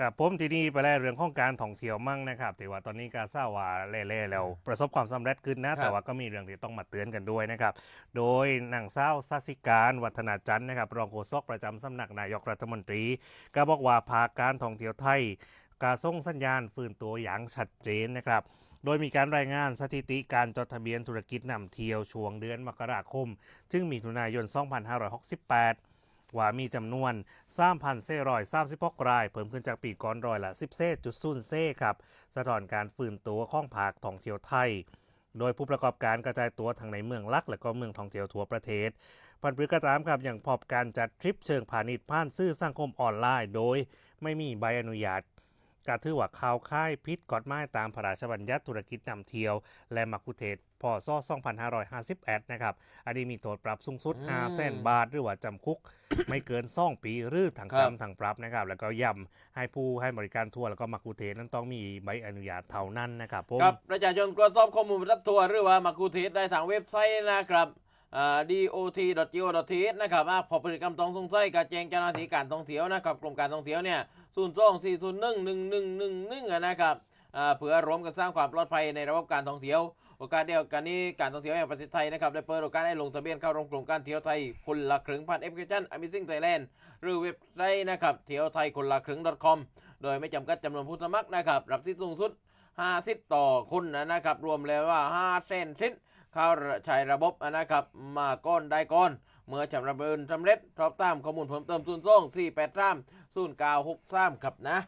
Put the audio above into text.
กับผมที่นี่ไปแล้วเรื่องของการท่องเที่ยวมั่งนะครับแต่ว่าตอนนี้การทราบว่าเล่ๆแล้วประสบความสำเร็จขึ้นนะ แต่ว่าก็มีเรื่องที่ต้องมาเตือนกันด้วยนะครับ โดยนางสาวสัสิการวัฒนาจันทร์นะครับรองโฆษกประจำสำนักนายกรัฐมนตรี ก็บอกว่าภาคการท่องเที่ยวไทยกาส่งสัญญาณฟื้นตัวอย่างชัดเจนนะครับโดยมีการรายงานสถิติการจดทะเบียนธุรกิจนำเที่ยวช่วงเดือนมกราคมซึ่งมีถุนายน 2568 ว่ามีจำนวน3,436ราย เพิ่มขึ้นจากปีก่อนร้อยละ10จุดศูนย์เซครับ สะท้อนการฟื้นตัวของภาคท่องเที่ยวไทย โดยผู้ประกอบการกระจายตัวทั้งในเมืองลักและก็เมืองท่องเที่ยวทั่วประเทศพันปรือกระตามครับอย่างพบการจัดทริปเชิงพาณิชย์ผ่านซื่อสังคมออนไลน์ โดยไม่มีใบอนุญาต กาถือว่าข่าวค่ายพิษกฎหมายตามพระราชบัญญัติธุรกิจนำเที่ยว และมักคุเทศพศ2551 นะครับ อันนี้มีโทษปรับสูงสุดอืม5แสนบาท หรือว่าจำคุก ไม่เกิน2ปีหรือทั้งครับจำทั้งปรับนะครับ แล้วก็ย้ำให้ผู้ให้บริการทัวร์แล้วก็มักคุเทศนั้นต้องมีใบอนุญาตเท่านั้นนะครับผมครับประชาชนตรวจสอบข้อมูลบรรทัดทัวร์หรือว่ามากูเทสได้ทางเว็บไซต์นะครับอ่า dot.go.th นะครับอ่าพอพฤติกรรมต้องสงสัยการแจงเจ้าหน้าที่การท่องเที่ยวนะครับกรมการท่องเที่ยวเนี่ยศูนย์สองสี่ศูนย์หนึ่งหนึ่งหนึ่งหนึ่งหนึ่งนะครับอ่าเพื่อร่วมกันสร้างความปลอดภัยในระบบการท่องเที่ยวโอกาสเดียวกันนี้การท่องเที่ยวแห่งประเทศไทยนะครับได้เปิดโอกาสให้ลงทะเบียนเข้าร่วมโครงการเที่ยวไทยคนละครึ่งผ่านแอปพลิเคชัน Amazing Thailand หรือเว็บไซต์นะครับเที่ยวไทยคนละครึ่ง .com โดยไม่จำกัดจำนวนผู้สมัครนะครับรับสิทธิสูงสุด 5 สิทธิ์ต่อคนนะครับรวมแล้วว่า5เส้นสิทธิ์ เข้าใช้ระบบนะครับมาก้อนได้ก้อน เมื่อชำระเบินสำเร็จ สอบตามข้อมูลเพิ่มเติม0 2 4 8 3 0 9 6 3ครับนะ